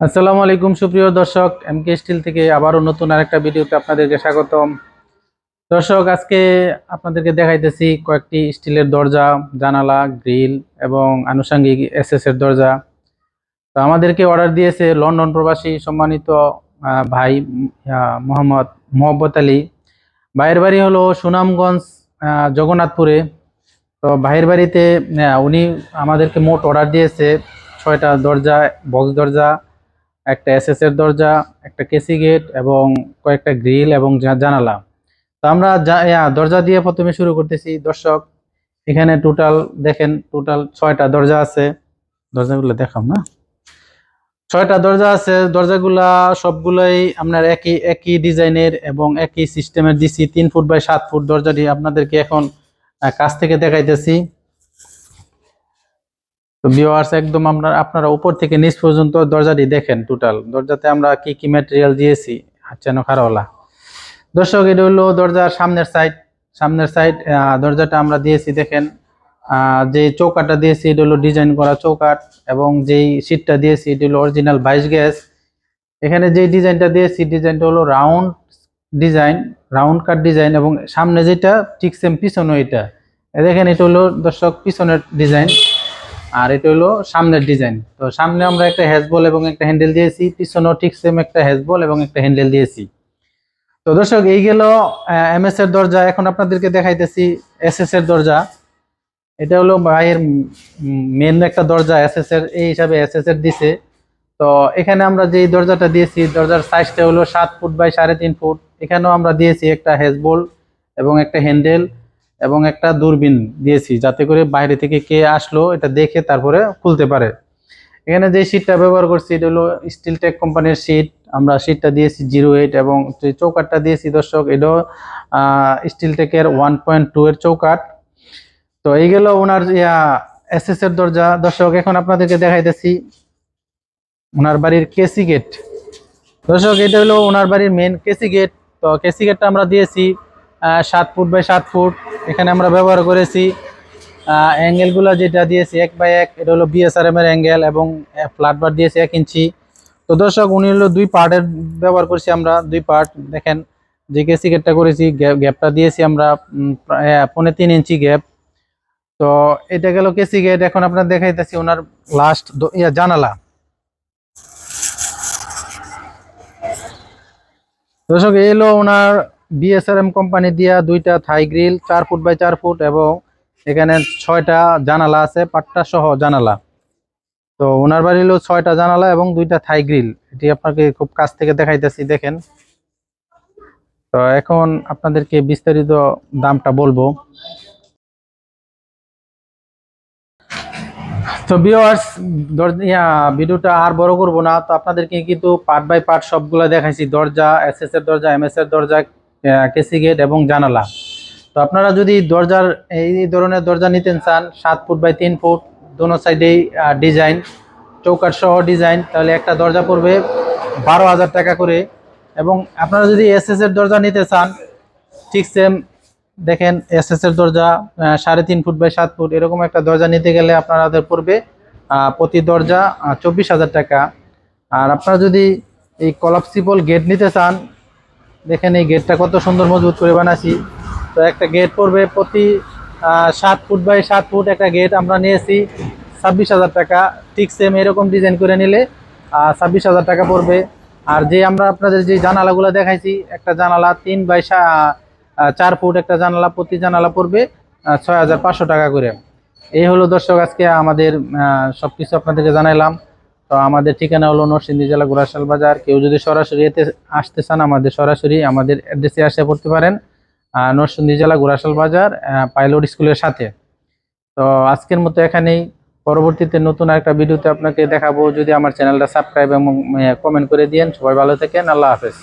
আসসালামু আলাইকুম সুপ্রিয় দর্শক এমকে স্টিল থেকে আবারও নতুন আরেকটা ভিডিওতে আপনাদেরকে স্বাগতম। দর্শক, আজকে আপনাদেরকে দেখাইতেছি কয়েকটি স্টিলের দরজা, জানালা, গ্রিল এবং আনুষঙ্গিক এসএস এর দরজা। তো আমাদেরকে অর্ডার দিয়েছে লন্ডন প্রবাসী সম্মানিত ভাই মোহাম্মদ মোহাম্মত আলী। ভাইয়ের বাড়ি হলো সুনামগঞ্জ জগন্নাথপুরে। তো ভাইয়ের বাড়িতে উনি আমাদেরকে মোট অর্ডার দিয়েছে ছয়টা দরজা, বক্স দরজা একটা এসএস এর দরজা, একটা কেসি গেট এবং কয়েকটা গ্রিল এবং জানালা। তো আমরা দরজা দিয়ে প্রথমে শুরু করতেছি। দর্শক, এখানে টোটাল দেখেন টোটাল ছয়টা দরজা আছে। দরজাগুলো দেখাম না। ছয়টা দরজা আছে। দরজাগুলা সবগুলাই আপনার একই একই ডিজাইনের এবং একই সিস্টেমের দিছি। তিন ফুট বাই সাত ফুট দরজাটি আপনাদেরকে এখন কাছ থেকে দেখাইতেছি। তো ভিউয়ার্স একদম আপনার, আপনারা উপর থেকে নিচ পর্যন্ত দরজাটি দেখেন টোটাল দরজাতে আমরা কি কি ম্যাটেরিয়াল দিয়েছি? যেন খারাওয়ালা দর্শক, এটা হলো দরজার সামনের সাইড সামনের সাইড দরজাটা আমরা দিয়েছি, দেখেন যে চৌকাটটা দিয়েছি, এটা হলো ডিজাইন করা চৌকাট এবং যেই সিটটা দিয়েছি, এটা হলো অরিজিনাল বাইশ গ্যাস। এখানে যে ডিজাইনটা দিয়েছি ডিজাইনটা হলো round design round cut design এবং সামনে যেটা, ঠিক সেম পিছনে এটা দেখেন, এটা হলো, দর্শক, পিছনের ডিজাইন আর এটা হলো সামনের ডিজাইন তো সামনে আমরা একটা হ্যাজবল এবং একটা হ্যান্ডেল দিয়েছি, পিছনেও ঠিক সেম একটা হ্যাজবল এবং একটা হ্যান্ডেল দিয়েছি। তো দর্শক, এই গেল এম এস এর দরজা। এখন আপনাদেরকে দেখাইতেছি এস এস এর দরজা। এটা হলো ভাইয়ের মেন একটা দরজা এস এস এর, এই হিসাবে এস এস এর দিছে। তো এখানে আমরা যে দরজাটা দিয়েছি, দরজার সাইজটা হলো সাত ফুট বাই সাড়ে তিন ফুট। এখানেও আমরা দিয়েছি একটা হ্যাজবল এবং একটা হ্যান্ডেল এবং একটা দূরবীন দিয়েছি, যাতে করে বাইরে থেকে কে আসলো এটা দেখে তারপরে খুলতে পারে। এখানে যে শীটটা ব্যবহার করছি, এটা হলো স্টিল টেক কোম্পানির শীট আমরা শীটটা দিয়েছি জিরো এইট এবং যে চৌকাটটা দিয়েছি দর্শক, এটাও স্টিল টেকের ওয়ান পয়েন্ট টু এর চৌকাট। তো এই গেল ওনার এস এস এর দরজা। দর্শক, এখন আপনাদেরকে দেখাইতেছি ওনার বাড়ির কেসি গেট দর্শক, এটা হলো ওনার বাড়ির মেন কেসি গেট তো কেসি গেটটা আমরা দিয়েছি। সাত ফুট বাই সাত ফুট। এখানে আমরা ব্যবহার করেছি অ্যাঙ্গেলগুলো যেটা দিয়েছি এক বাই এক এটা হলো বিএসআরএম এর অ্যাঙ্গেল এবং ফ্ল্যাট বার দিয়েছি এক ইঞ্চি। তো দর্শক উনি হলো দুই পার্টের ব্যবহার করছি আমরা দুই পার্ট দেখেন যে কেসি গেটটা করেছি গ্যাপটা দিয়েছি আমরা উম, প্রায়, আহ, পৌনে তিন ইঞ্চি গ্যাপ তো এটা গেল কেসি গেট এখন আপনার দেখাইতেছি ওনার লাস্ট ইয়া জানালা। দর্শক এই হলো ওনার বিএসআরএম কোম্পানি দিয়া দুইটা থাই গ্রিল চার ফুট বাই চার ফুট এবং এখানে ছয়টা জানালা আছে পাট্টা সহ জানালা। তো ওনার বাড়ি হলো ছয়টা জানালা এবং দুইটা থাই গ্রিল এটি আপনাকে খুব কাছ থেকে দেখাইতেছি, দেখেন। তো এখন আপনাদেরকে বিস্তারিত দামটা বলব। তো ভিউয়ার্স ভিডিওটা আর বড় করব না। তো আপনাদেরকে কিন্তু পার্ট বাই পার্ট সবগুলো দেখাইছি। দরজা এসএস এর দরজা এমএস এর দরজা কেসি গেট এবং জানালা। তো আপনারা যদি দরজার, এই ধরনের দরজা নিতে চান, সাত ফুট বাই তিন ফুট, দোনো সাইডেই ডিজাইন চৌকাট সহ ডিজাইন, তাহলে একটা দরজা পড়বে বারো হাজার টাকা করে। এবং আপনারা যদি এসএস এর দরজা নিতে চান, ঠিক সেম, দেখেন এসএস এর দরজা সাড়ে তিন ফুট বাই সাত ফুট, এরকম একটা দরজা নিতে গেলে আপনাদের পড়বে প্রতি দরজা চব্বিশ হাজার টাকা। আর আপনারা যদি এই কলাপসিবল গেট নিতে চান দেখেন এই গেটটা কত সুন্দর মজবুত করে বানাচ্ছি তো একটা গেট পড়বে প্রতি সাত ফুট বাই সাত ফুট একটা গেট আমরা নিয়েছি। ছাব্বিশ হাজার টাকা, ঠিক সেম এরকম ডিজাইন করে নিলে ছাব্বিশ হাজার টাকা পড়বে। আর যে আমরা আপনাদের যে জানালাগুলো দেখাইছি, একটা জানালা তিন বাই চার ফুট একটা জানালা, প্রতি জানালা পড়বে ছয় হাজার পাঁচশো টাকা করে। এই হলো দর্শক আজকে আমাদের সব কিছু আপনাদেরকে জানাইলাম। তো আমাদের ঠিকানা হলো নরসিংদী জেলা গোরাশাল বাজার। কেউ যদি সরাসরি এতে আসতে চান, আমাদের সরাসরি আমাদের অ্যাড্রেসে আসে পড়তে পারেন নরসিংদী জেলা গোরাশাল বাজার পাইলট স্কুলের সাথে। তো আজকের মতো এখানেই। পরবর্তীতে নতুন একটা ভিডিওতে আপনাকে দেখাবো। যদি আমার চ্যানেলটা সাবস্ক্রাইব এবং কমেন্ট করে দিয়েন, সবাই ভালো থাকেন। আল্লাহ হাফেজ।